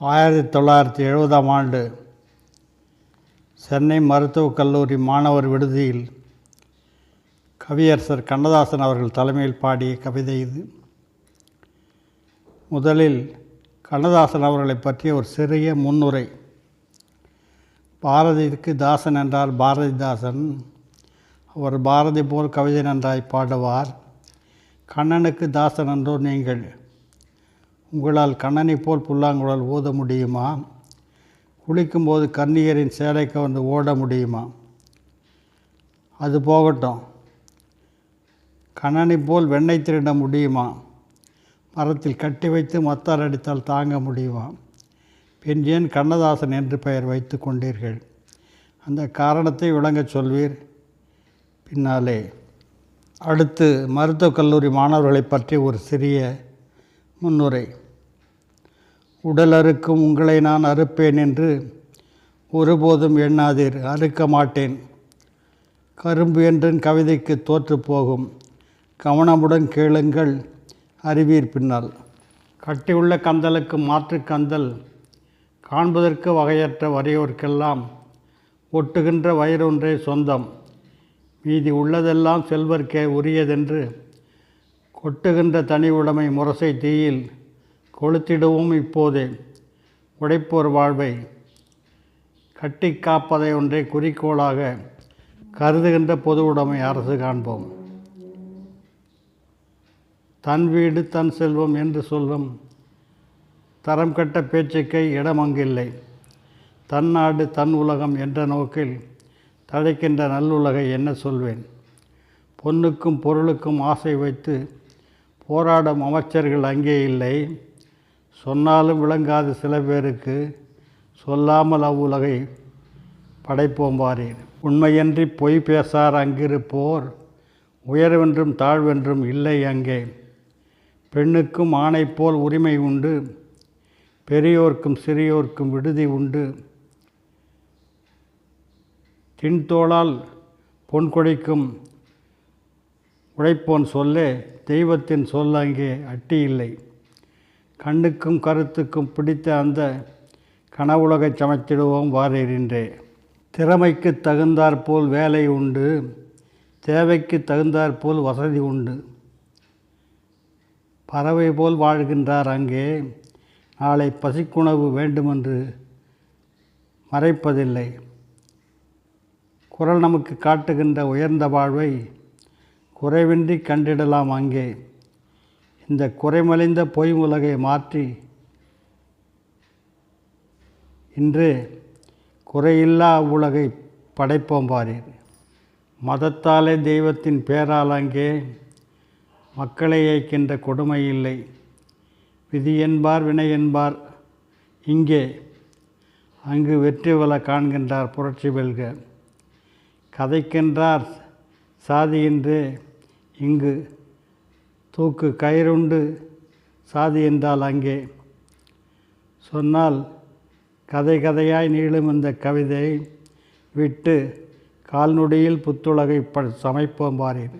ஆயிரத்தி தொள்ளாயிரத்தி எழுபதாம் ஆண்டு சென்னை மருத்துவக் கல்லூரி மாணவர் விடுதியில் கவியரசர் கண்ணதாசன் அவர்கள் தலைமையில் பாடிய கவிதை இது. முதலில் கண்ணதாசன் அவர்களை பற்றிய ஒரு சிறிய முன்னுரை. பாரதிக்கு தாசன் என்றால் பாரதிதாசன். அவர் பாரதி போல் கவிதை நன்றாய் பாடுவார். கண்ணனுக்கு தாசன் என்றோ நீங்கள் உங்களால் கண்ணனை போல் புல்லாங்குழல் ஊத முடியுமா? குளிக்கும்போது கன்னியரின் சேலை கவர்ந்து ஓட முடியுமா? அது போகட்டும். கண்ணனை போல் வெண்ணெய் திருட முடியுமா? மரத்தில் கட்டி வைத்து மத்தார் அடித்தால் தாங்க முடியுமா? பின் ஏன் கண்ணதாசன் என்று பெயர் வைத்து கொண்டீர்கள்? அந்த காரணத்தை விளங்கச் சொல்வீர். பின்னாலே. அடுத்து மருத்துவக் கல்லூரி மாணவர்களை பற்றி ஒரு சிறிய முன்னுரை. உடல் அறுக்கும் உங்களை நான் அறுப்பேன் என்று ஒருபோதும் எண்ணாதீர் அறுக்க மாட்டேன். கரும்பு என்றன் கவிதைக்கு தோற்று போகும். கவனமுடன் கேளுங்கள் அறிவீர் பின்னால். கட்டியுள்ள கந்தலுக்கு மாற்று கந்தல். காண்பதற்கு வகையற்ற வரையோர்க்கெல்லாம் ஒட்டுகின்ற வயிறொன்றே சொந்தம். மீதி உள்ளதெல்லாம் செல்வர்க்கே உரியதென்று கொட்டுகின்ற தனி உடைமை முரசை தீயில் கொளுத்திடுவோம் இப்போதே. உடைப்போர் வாழ்வை கட்டி காப்பதை ஒன்றை குறிக்கோளாக கருதுகின்ற பொது உடைமை அரசு காண்போம். தன் வீடு தன் செல்வம் என்று சொல்லும் தரம் கட்ட பேச்சுக்கை இடம் அங்கில்லை. தன் நாடு தன் உலகம் என்ற நோக்கில் தழைக்கின்ற நல்லுலகை என்ன சொல்வேன்? பொன்னுக்கும் பொருளுக்கும் ஆசை வைத்து போராடும் அமைச்சர்கள் அங்கே இல்லை. சொன்னாலும் விளங்காத சில பேருக்கு. சொல்லாமல் அவ்வுலகை படைப்போம்பாரீர் உண்மையன்றி பொய் பேசார் அங்கிருப்போர். உயர்வென்றும் தாழ்வென்றும் இல்லை அங்கே. பெண்ணுக்கும் ஆணை போல் உரிமை உண்டு. பெரியோர்க்கும் சிறியோர்க்கும் விடுதி உண்டு. தின்தோளால் பொன்கொடிக்கும் உழைப்போன் சொல்லே தெய்வத்தின் சொல் அங்கே அட்டி இல்லை. கண்ணுக்கும் கருத்துக்கும் பிடித்த அந்த கனவுலகை சமைத்திடுவோம் வாரேறின்றே. திறமைக்கு தகுந்தாற்போல் வேலை உண்டு தேவைக்கு தகுந்தாற்போல் வசதி உண்டு. பறவை போல் வாழ்கின்றார் அங்கே நாளை பசிக்குணவு வேண்டுமென்று மறைப்பதில்லை. குரல் நமக்கு காட்டுகின்ற உயர்ந்த வாழ்வை குறைவின்றி கண்டிடலாம் அங்கே. இந்த குறைமலிந்த பொய் உலகை மாற்றி இன்று குறையில்லா உலகை படைப்போம் பாரீர் மதத்தாலே தெய்வத்தின் பேரால் அங்கே மக்களை ஏக்கின்ற கொடுமை இல்லை. விதி என்பார் வினை என்பார் இங்கே அங்கு வெற்றி வல காண்கின்றார் புரட்சி வெல்க. கதைக்கின்றார் சாதியின்றே இங்கு தூக்கு கயிறுண்டு சாதி என்றால் அங்கே. சொன்னால் கதை கதையாய் நீளும் இந்த கவிதையை விட்டு கால்நொடியில் புத்துலகை ப சமைப்போம் பாரீர்